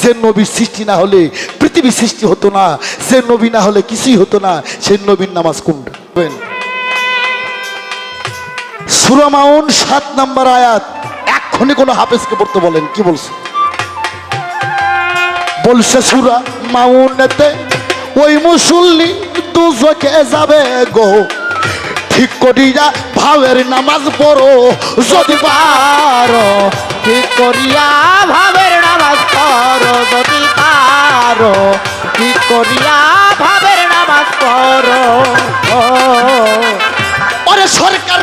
যে নবীর সৃষ্টি না হলে পৃথিবী সৃষ্টি হতো না, যে নবী না হলে কিছুই হতো না সেই নবীর নামাজ কোনটা? সুরামাউন সাত নাম্বার আয়াত। এক্ষুনি কোনো হাফেজকে পড়তে বলেন, কি বলছে? বলছে, সুরা মাউনেতে, ওই মুসল্লি দুজকে যাবে গো। ঠিক করিয়া ভাবের নামাজ পড়ো, যদি পারো। ঠিক করিয়া ভাবের নামাজ পড়ো যদি পারো? ঠিক করিয়া ভাবের নামাজ ও। ওরে সরকার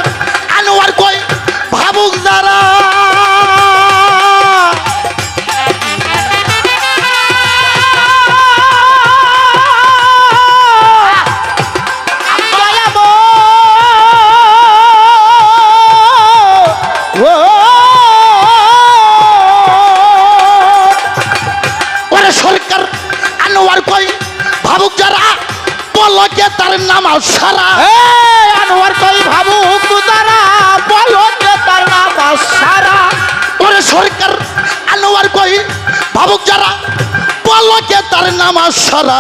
তার নামাজ সারা। এই আনোয়ার কই ভাবুক তারা বলো যে তার নামাজ সারা। ওরে সরকার আনোয়ার কই ভাবুক যারা পলকে তার নামাজ সারা।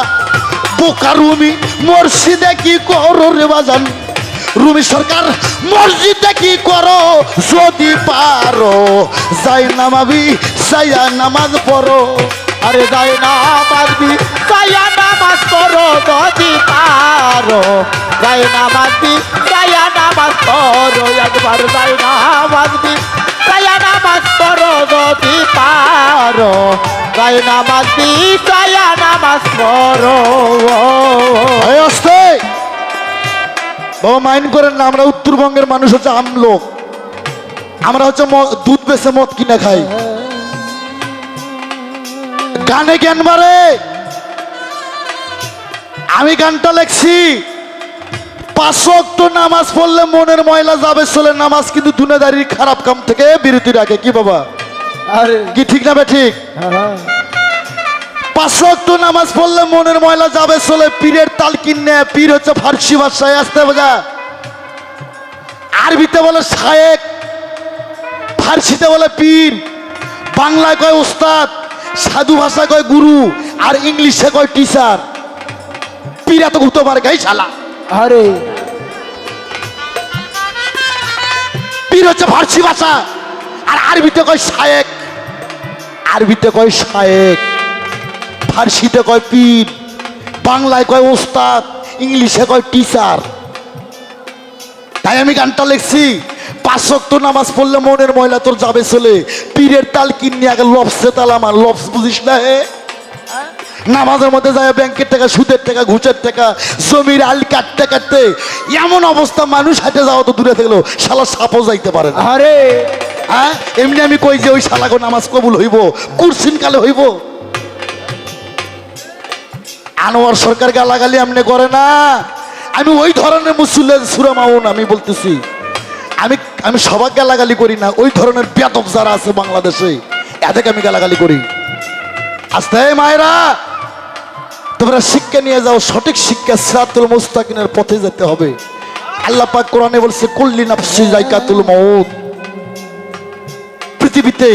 বোকা রুমি মসজিদে কি করো রে বাজান? রুমি সরকার মসজিদে কি করো যদি পারো? যাই নামাবি যাইয়া নামাজ পড়ো। আরে যাই নামাজ দি যাইয়া নামাজ পড়ো, যদি পারো। যাই নামাজ দি যাইয়া নামাজ পড়ো, একবার যাই নামাজ দি যাইয়া নামাজ পড়ো, যদি পারো। যাই নামাজ দি যাইয়া নামাজ পড়ো বাবা, মাইন্ড করেন না, আমরা উত্তরবঙ্গের মানুষ হচ্ছে আমলোক। আমরা হচ্ছে দুধ বেছে মদ কিনে খাই। গানে জ্ঞান বাড়ে আমি গানটা লেখছি। পাঁচশো অক্ট নামাজ পড়লে মনের ময়লা যাবে চলে নামাজ কিন্তু দুনিয়াদারির খারাপ কাম থেকে বিরতি রাখে। কি বাবা? আরে। কি ঠিক না ঠিক? পাঁচশো অক্ট নামাজ পড়লে মনের ময়লা যাবে চলে পীরের তাল কিনে পীর হচ্ছে ফার্সি ভাষায় আসতে বোঝা আরবিতে বলে শায়েক ফার্সিতে বলে পীর বাংলায় কয় উস্তাদ সাধু ভাষা কয় গুরু আর ইংলিশে কয় টিচার পীর তো ঘুতো পারে গাই শালা। আরে। পীর হচ্ছে ফার্সি ভাষা আর আরবিতে কয় শায়েক। আরবিতে কয় শায়েক। ফার্সিতে কয় পীর। বাংলায় কয় ওস্তাদ। ইংলিশে কয় টিচার তাই আমি গানটা লিখছি। পাঁচ ওয়াক্ত নামাজ পড়লে মনের ময়লা তোর যাবে চলে পীরের তাল কিনে আগে লপসে তাল আমার লপস বুঝিস না হে? নামাজের মধ্যে যায় ব্যাংকের টাকা সুদের টাকা ঘুষের টাকা জমির আল কাটতে কাটতে এমন অবস্থা মানুষ হাঁটে যাওয়া তো দূরে থাকল শালা সাপও যাইতে পারে না। আরে! হ্যাঁ? এমনি আমি কই যে ওই শালাগো নামাজ কবুল হইব কুরসিন কালে হইব। আনোয়ার সরকার গালাগালি আমনে করে না। আমি ওই ধরনের মুসুল্লের সুরামাউন আমি বলতেছি। আমি আমি সবাই গালাগালি করি না। ওই ধরনের বেদব যারা আছে বাংলাদেশে, এদেরকে আমি গালাগালি করি। আস্তে মায়েরা, তোমরা শিক্ষা নিয়ে যাও, সঠিক শিক্ষা সিরাতুল মুস্তাকিনের পথে যেতে হবে। আল্লাহ পাক কোরআনে বলছে কুল্লি নাফসি জাইকাতুল মউত। পৃথিবীতে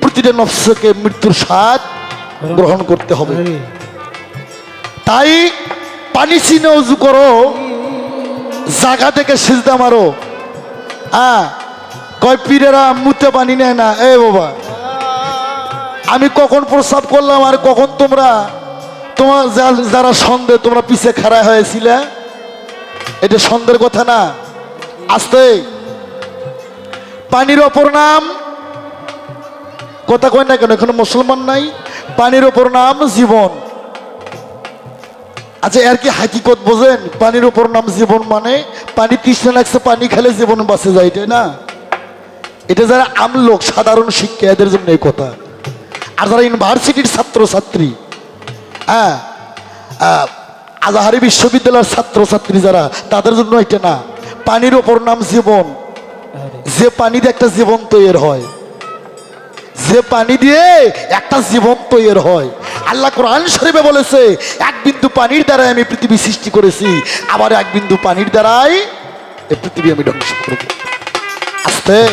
প্রতিটা নফসকে মৃত্যুর স্বাদ গ্রহণ করতে হবে। তাই পানি চিনে উজু করো জাগা থেকে সিজদা মারো। হ্যাঁ। কয়, পীরেরা, মুতে পানি নেয় না। এ বাবা। আমি কখন প্রস্তাব করলাম আর কখন তোমরা, তোমার যারা সন্দেহ তোমরা পিছে খাড়া হয়েছিলে? এটা সন্দেহের কথা না। আসতে। পানির অপর নাম। কথা কয় না কেন? এখানে মুসলমান নাই। পানির ওপর নাম জীবন। আচ্ছা এর কি হাকিকত বোঝেন? পানির ওপর নাম জীবন মানে? পানি তৃষ্ণা লাগছে, পানি খেলে জীবন বাঁচে যায়, তাই না? এটা যারা আমলোক, সাধারণ শিক্ষা, এদের জন্য এই কথা। আর যারা ইউনিভার্সিটির ছাত্র ছাত্রী হ্যাঁ আজাহারি বিশ্ববিদ্যালয়ের ছাত্র ছাত্রী যারা, তাদের জন্য এটা না। পানির ওপর নাম জীবন। যে পানি দিয়ে একটা জীবন তৈরি হয়, যে পানি দিয়ে একটা জীবন তৈরি হয় আল্লাহ কোরআন শরীফে বলেছে, এক বিন্দু পানির দ্বারাই আমি পৃথিবী সৃষ্টি করেছি, আবার এক বিন্দু পানির দ্বারাই এই পৃথিবী আমি ধ্বংস করব। আস্তে।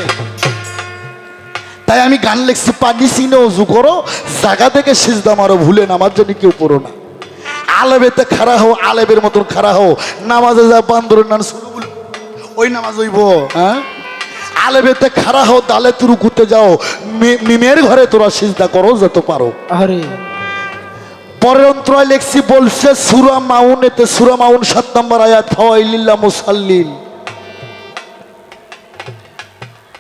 তাই আমি গান লিখছি, পানি চিনে উজু করো জায়গা থেকে সিজদা মারো, ভুলে নামার জন্য কেউ পড়ো না। আলেবেতে খাড়া হও আলেবের মতন খাড়া হও, নামাজে যা শুরু বল- ওই নামাজ হইব হ্যাঁ? আলেবেতে খাড়া হও, দালে তুরু করতে যাও মিমের ঘরে তোরা সিজদা করো যত পারো। আরে পরের অন্তরায় লেখছি, বলছে, সুরা মাউন এতে সুরা মাউন সাত নম্বর আয়াত, ফাওয়াইলিল্লাহ মুসাল্লিল।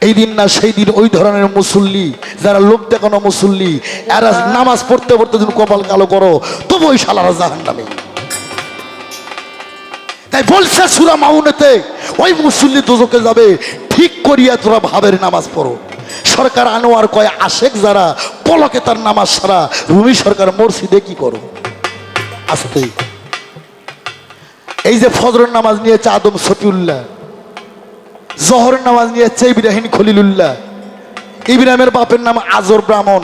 এই দিন না, সেই দিন ওই ধরনের মুসল্লি, যারা লোক দেখানো মুসল্লি, এরা নামাজ পড়তে পড়তে তুমি কপাল কালো করো তবু ওই শালারা জাহান নামে তাই বলছে, সুরা মাউনেতে, ওই মুসল্লি দুজকে যাবে, ঠিক করিয়া তোরা ভাবের নামাজ পড়ো। সরকার আনোয়ার কয়, আশেক যারা পলকে তার নামাজ সারা। রুমি সরকার মসজিদে কি করো? আসতে এই যে ফজরের নামাজ নিয়েছে আদম সফিউল্লাহ জহরের নামাজ নিয়েছে ইব্রাহিম খলিলুল্লাহ ইব্রাহিমের বাপের নাম আজর ব্রাহ্মণ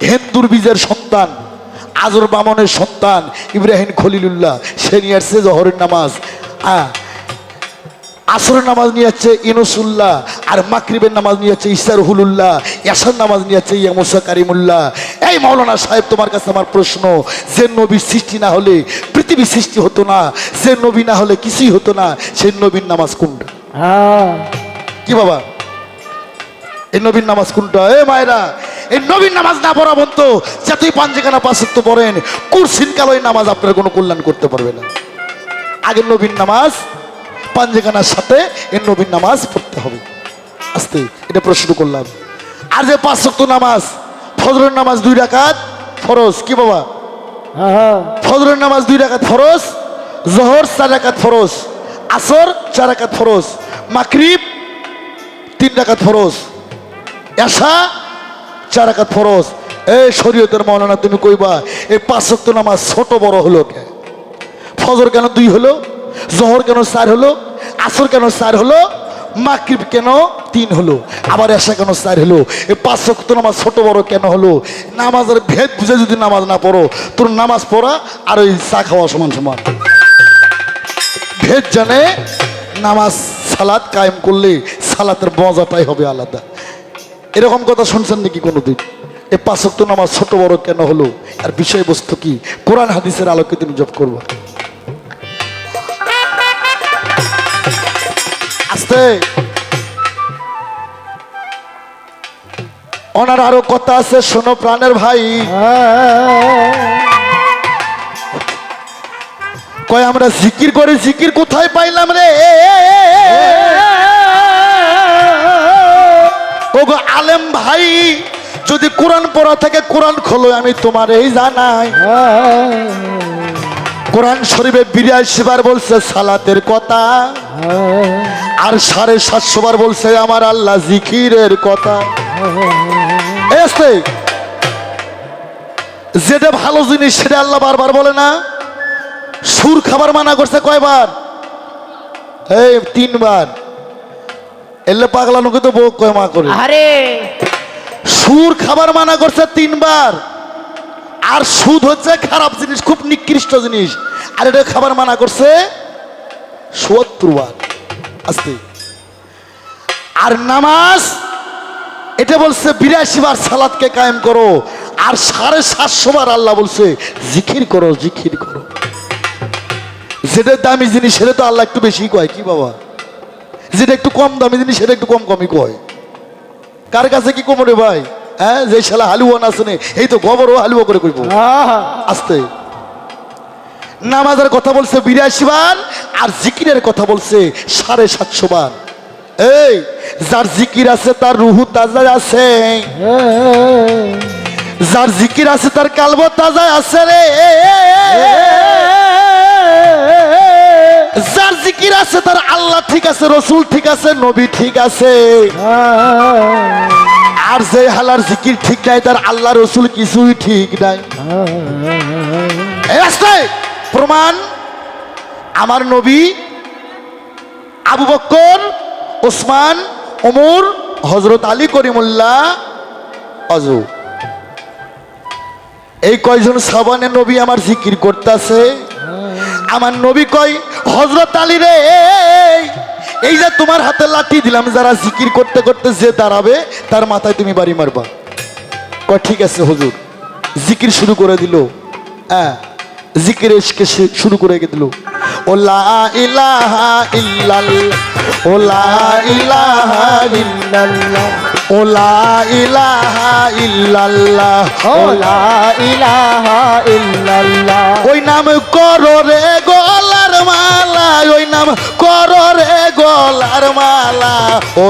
হিন্দুর বীজের সন্তান আজর ব্রাহ্মণের সন্তান ইব্রাহিম খলিলুল্লাহ সে নিয়ে আসছে জহরের নামাজ। আ, আসরের নামাজ নিয়ে যাচ্ছে ইনুসুল্লাহ আর মাকরিবের নামাজ নিয়ে যাচ্ছে ইসার হুলুল্লাহ ইয়াসার নামাজ নিয়ে যাচ্ছে ইয়ামুসা কারিমুল্লাহ। এই মৌলানা সাহেব তোমার কাছে আমার প্রশ্ন যে নবীর সৃষ্টি না হলে পৃথিবী সৃষ্টি হতো না যে নবী না হলে কিছুই হতো না সেই নবীর নামাজ কোনটা? হ্যাঁ। কি বাবা? এই নবীন নামাজ কোনটা? এ মায়েরা এই নবীন নামাজ না পড়া বলতো যতই পাঞ্জেখানা পাঁচত্ব পড়েন কুরসিন কালো এই নামাজ আপনার কোনো কল্যাণ করতে পারবে না। আগের নবীন নামাজ পাঞ্জেখানার সাথে এই নবীন নামাজ পড়তে হবে। আস্তে এটা প্রশ্ন করলাম। আর যে পাঁচ শক্ত নামাজ ফজরের নামাজ দুই রাকাত ফরজ কি বাবা? হ্যাঁ ফজরের নামাজ দুই রাকাত ফরজ জহর চার রাকাত ফরজ আসর চার রাকাত ফরজ মাকরিব তিন রাকাত ফরজ এশা চার রাকাত ফরজ। এই শরীয়তের মৌলানা তুমি কইবা এই পাঁচ শক্ত নামাজ ছোট বড় হলো কে? ফজর কেন দুই হলো? জহর কেন চার হলো? আসর কেন চার হলো? মাকরিব কেন তিন হলো? আবার এসা কেন চার হলো? এই পাঁচ শক্ত নামাজ ছোট বড় কেন হলো? নামাজের ভেদ বুঝে যদি নামাজ না পড়ো, তোর নামাজ পড়া আর ওই চা খাওয়া সমান সমান। ভেদ জানে নামাজ সালাদ কায়েম করলে সালাতের মজাটাই হবে আলাদা। এরকম কথা শুনছেন নাকি কোনোদিন? এই পাঁচক্ত নামাজ ছোট বড় কেন হলো? আর বিষয়বস্তু কি? কোরআন হাদিসের আলোকে তুমি জব করবা আস্তে। ওনার আরও কথা আছে, শোনো প্রাণের ভাই। কয়, আমরা জিকির করে জিকির কোথায় পাইলাম রে? ওগো আলেম ভাই, যদি কোরআন পড়া থাকে, কোরআন খোলো, আমি তোমার এই জানাই। কোরআন শরীফে বিরাশি বার বলছে সালাতের কথা। আর সাড়ে সাতশো বার বলছে আমার আল্লাহ জিকিরের কথা। যেটা ভালো জিনিস সেটা আল্লাহ বারবার বলে না। সুর খাবার মানা করছে কয়বার? এই তিনবার। এলে পাগলা নুকে তো বউ কয় মা করে। আরে। সুর খাবার মানা করছে তিনবার। আর সুদ হচ্ছে খারাপ জিনিস, খুব নিকৃষ্ট জিনিস। আর এটা খাবার মানা করছে বার আর নামাজ, এটা বলছে বিরাশি বার সালাদকে কায়েম করো, আর সাড়ে সাতশো বার আল্লাহ বলছে, জিকির করো জিখির করো। যেটা দামি জিনিস, সেটা তো আল্লাহ একটু বেশি কয়, কি বাবা? যেটা একটু কম দামি জিনিস, সেটা একটু কম কমই কয়। কার কাছে কি কমরে ভাই? হ্যাঁ যে শালা হালুয়া না শুনে এই তো গোবরও হালুয়া করে করব আস্তে। নামাজের কথা বলছে বিরাশি বার আর জিকিরের কথা বলছে সাড়ে সাতশো বার। এই যার জিকির আছে তার রুহু তাজা আছে। যার জিকির আছে তার কালব তাজা আছে রে। যার জিকির আছে তার আল্লাহ ঠিক আছে রসুল ঠিক আছে নবী ঠিক আছে। আর যে হালার জিকির ঠিক নাই, তার আল্লাহ রসুল কিছুই ঠিক নাই। প্রমাণ, আমার নবী আবু বক্কর, ওসমান, ওমর হজরত আলী করিমুল্লাহ, অজু। এই কয়জন সাবানের নবী আমার জিকির করতেছে? আমার নবী কয় হজরত আলী রে এই যে তোমার হাতে লাঠি দিলাম যারা জিকির করতে করতে যে দাঁড়াবে তার মাথায় তুমি বাড়ি মারবা। কয় ঠিক আছে হুজুর। জিকির শুরু করে দিল। হ্যাঁ জিকির এসকে শুরু করে দিল। ওলা ইলাহা ইল্লাল্লাহ ওলা ইলাহা ইল্লাল্লাহ ওলা ইলাহা ইল্লাল্লাহ ও লা ইলাহা ইল্লাল্লাহ। ওই নাম করো রে গলার মালা ওই নাম করো রে গলার মালা। ও